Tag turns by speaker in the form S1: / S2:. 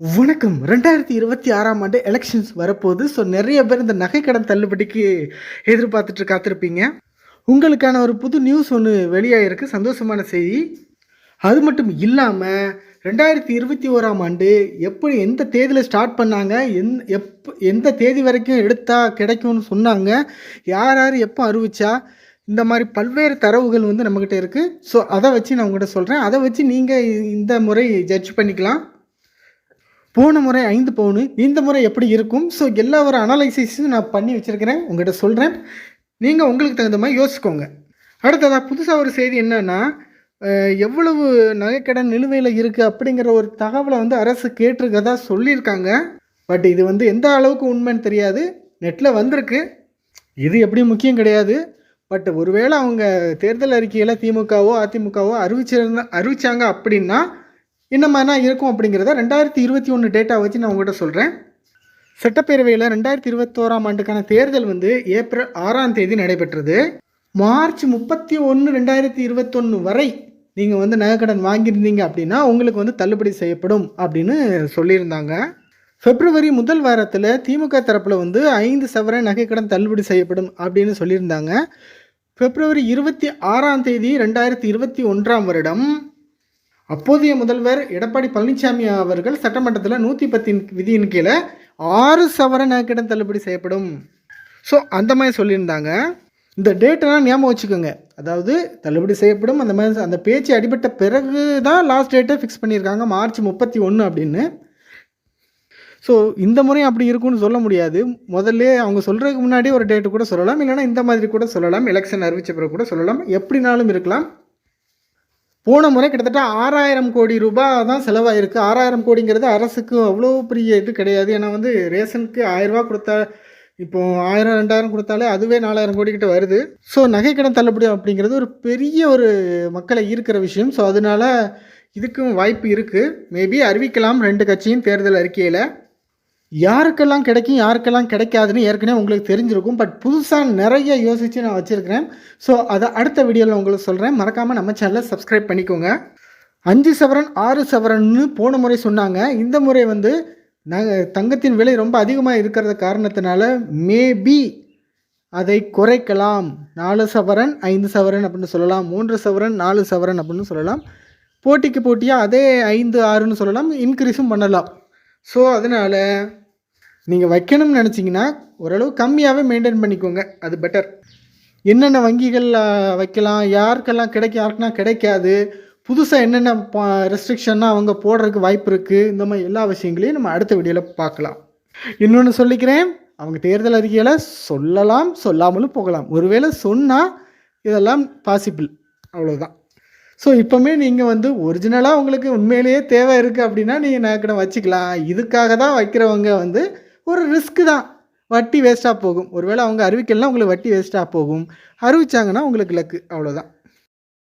S1: வணக்கம். ரெண்டாயிரத்தி இருபத்தி ஆறாம் ஆண்டு எலெக்ஷன்ஸ் வரப்போகுது. ஸோ நிறைய பேர் இந்த நகைக்கடன் தள்ளுபடிக்கு எதிர்பார்த்துட்டு காத்திருப்பீங்க. உங்களுக்கான ஒரு புது நியூஸ் ஒன்று வெளியாகிருக்கு சந்தோஷமான செய்தி. அது மட்டும் இல்லாமல் ரெண்டாயிரத்தி இருபத்தி ஓராம் ஆண்டு எப்படி எந்த தேதியில் ஸ்டார்ட் பண்ணாங்க எந் எப் எந்த தேதி வரைக்கும் எடுத்தால் கிடைக்கும்னு சொன்னாங்க. யார் யார் எப்போ அறிவிச்சா இந்த மாதிரி பல்வேறு தரவுகள் வந்து நம்மக்கிட்ட இருக்குது ஸோ அதை வச்சு நான் உங்கள்கிட்ட சொல்கிறேன் அதை வச்சு நீங்கள் இந்த முறை ஜட்ஜ் பண்ணிக்கலாம். போன முறை ஐந்து பவுனு இந்த முறை எப்படி இருக்கும்? ஸோ எல்லா ஒரு அனலைசிஸும் நான் பண்ணி வச்சுருக்கிறேன். உங்கள்கிட்ட சொல்கிறேன் நீங்கள் உங்களுக்கு தகுந்த மாதிரி யோசிக்கோங்க அடுத்ததாக புதுசாக ஒரு செய்தி என்னென்னா எவ்வளவு நகைக்கடன் நிலுவையில் இருக்குது அப்படிங்கிற ஒரு தகவலை வந்து அரசு கேட்டிருக்கதா சொல்லியிருக்காங்க. பட் இது வந்து எந்த அளவுக்கு உண்மைன்னு தெரியாது. நெட்டில் வந்திருக்கு. இது எப்படி முக்கியம் கிடையாது. பட் ஒருவேளை அவங்க தேர்தல் அறிக்கையில் திமுகவோ அதிமுகவோ அறிவிச்சிருந்தா அறிவிச்சாங்க அப்படின்னா என்ன மாதிரிலாம் இருக்கும் அப்படிங்கிறத ரெண்டாயிரத்தி இருபத்தி ஒன்று டேட்டா வச்சு நான் உங்கள்கிட்ட சொல்கிறேன் சட்டப்பேரவையில் ரெண்டாயிரத்தி இருபத்தோராம் ஆண்டுக்கான தேர்தல் வந்து ஏப்ரல் ஆறாம் தேதி நடைபெற்றது. மார்ச் முப்பத்தி ஒன்று ரெண்டாயிரத்தி இருபத்தொன்று வரை நீங்கள் வந்து நகைக்கடன் வாங்கியிருந்தீங்க அப்படின்னா உங்களுக்கு வந்து தள்ளுபடி செய்யப்படும் அப்படின்னு சொல்லியிருந்தாங்க. பிப்ரவரி முதல் வாரத்தில் திமுக தரப்பில் வந்து ஐந்து சவர நகைக்கடன் தள்ளுபடி செய்யப்படும் அப்படின்னு சொல்லியிருந்தாங்க. பிப்ரவரி இருபத்தி ஆறாம் தேதி ரெண்டாயிரத்தி இருபத்தி ஒன்றாம் வருடம் அப்போதைய முதல்வர் எடப்பாடி பழனிசாமி அவர்கள் சட்டமன்றத்தில் நூற்றி பத்தின் விதியின் கீழே ஆறு சவர நகைக்கடன் தள்ளுபடி செய்யப்படும். ஸோ அந்த மாதிரி சொல்லியிருந்தாங்க. இந்த டேட்டெல்லாம் ஞாபகம் வச்சுக்கோங்க. அதாவது தள்ளுபடி செய்யப்படும். அந்த மாதிரி அந்த பேச்சு அடிபட்ட பிறகு தான் லாஸ்ட் டேட்டை ஃபிக்ஸ் பண்ணியிருக்காங்க. மார்ச் முப்பத்தி ஒன்று அப்படின்னு. ஸோ இந்த முறையும் அப்படி இருக்கும்னு சொல்ல முடியாது. முதல்ல அவங்க சொல்கிறதுக்கு முன்னாடி ஒரு டேட்டு கூட சொல்லலாம். இல்லைன்னா இந்த மாதிரி கூட சொல்லலாம். எலெக்ஷன் அறிவிச்ச பிறகு கூட சொல்லலாம். எப்படினாலும் இருக்கலாம். போன முறை கிட்டத்தட்ட ஆறாயிரம் கோடி ரூபாய் தான் செலவாயிருக்கு. ஆறாயிரம் கோடிங்கிறது அரசுக்கு அவ்வளோ பெரிய இது கிடையாது. ஏன்னா வந்து ரேஷனுக்கு ஆயிரரூபா கொடுத்தா இப்போ ஆயிரம் ரெண்டாயிரம் கொடுத்தாலே அதுவே நாலாயிரம் கோடி கிட்ட வருது. ஸோ நகைக்கடன் தள்ளுபடி அப்படிங்கிறது ஒரு பெரிய ஒரு மக்களை ஈர்க்கிற விஷயம். ஸோ அதனால இதுக்கும் வாய்ப்பு இருக்குது மேபி அறிவிக்கலாம் ரெண்டு கட்சியும் தேர்தல் அறிக்கையில். யாருக்கெல்லாம் கிடைக்கும் யாருக்கெல்லாம் கிடைக்காதுன்னு ஏற்கனவே உங்களுக்கு தெரிஞ்சிருக்கும். பட் புதுசாக நிறைய யோசித்து நான் வச்சுருக்கிறேன். ஸோ அதை அடுத்த வீடியோவில் உங்களுக்கு சொல்கிறேன் மறக்காமல் நம்ம சேனலை சப்ஸ்கிரைப் பண்ணிக்கோங்க. அஞ்சு சவரன் ஆறு சவரன்னு போன முறை சொன்னாங்க. இந்த முறை வந்து நாங்கள் தங்கத்தின் விலை ரொம்ப அதிகமாக இருக்கிறத காரணத்தினால மேபி அதை குறைக்கலாம். நாலு சவரன் ஐந்து சவரன் அப்படின்னு சொல்லலாம். மூன்று சவரன் நாலு சவரன் அப்படின்னு சொல்லலாம். போட்டிக்கு போட்டியாக அதே ஐந்து ஆறுன்னு சொல்லலாம். இன்க்ரீஸும் பண்ணலாம். ஸோ அதனால் நீங்கள் வைக்கணும்னு நினச்சிங்கன்னா ஓரளவு கம்மியாகவே மெயின்டைன் பண்ணிக்கோங்க. அது பெட்டர் என்னென்ன வங்கிகள் வைக்கலாம் யாருக்கெல்லாம் கிடைக்க யாருக்கெல்லாம் கிடைக்காது புதுசாக என்னென்ன ரெஸ்ட்ரிக்ஷன்னா அவங்க போடுறதுக்கு வாய்ப்பு இருக்குது இந்த மாதிரி எல்லா விஷயங்களையும் நம்ம அடுத்த வீடியோவில் பார்க்கலாம். இன்னொன்று சொல்லிக்கிறேன் அவங்க தேர்தல் அறிக்கையில் சொல்லலாம் சொல்லாமலும் போகலாம். ஒருவேளை சொன்னால் இதெல்லாம் பாசிபிள் அவ்வளோதான் ஸோ இப்போவுமே நீங்கள் வந்து ஒரிஜினலாக உங்களுக்கு உண்மையிலேயே தேவை இருக்குது அப்படின்னா நீங்கள் நகைக்கடை வச்சுக்கலாம். இதுக்காக தான் வைக்கிறவங்க வந்து ஒரு ரிஸ்க்கு தான். வட்டி வேஸ்ட்டாக போகும். ஒருவேளை அவங்க அறிவிக்கலைன்னா உங்களுக்கு வட்டி வேஸ்ட்டாக போகும். அறிவிச்சாங்கன்னா உங்களுக்கு லக்கு அவ்வளோதான்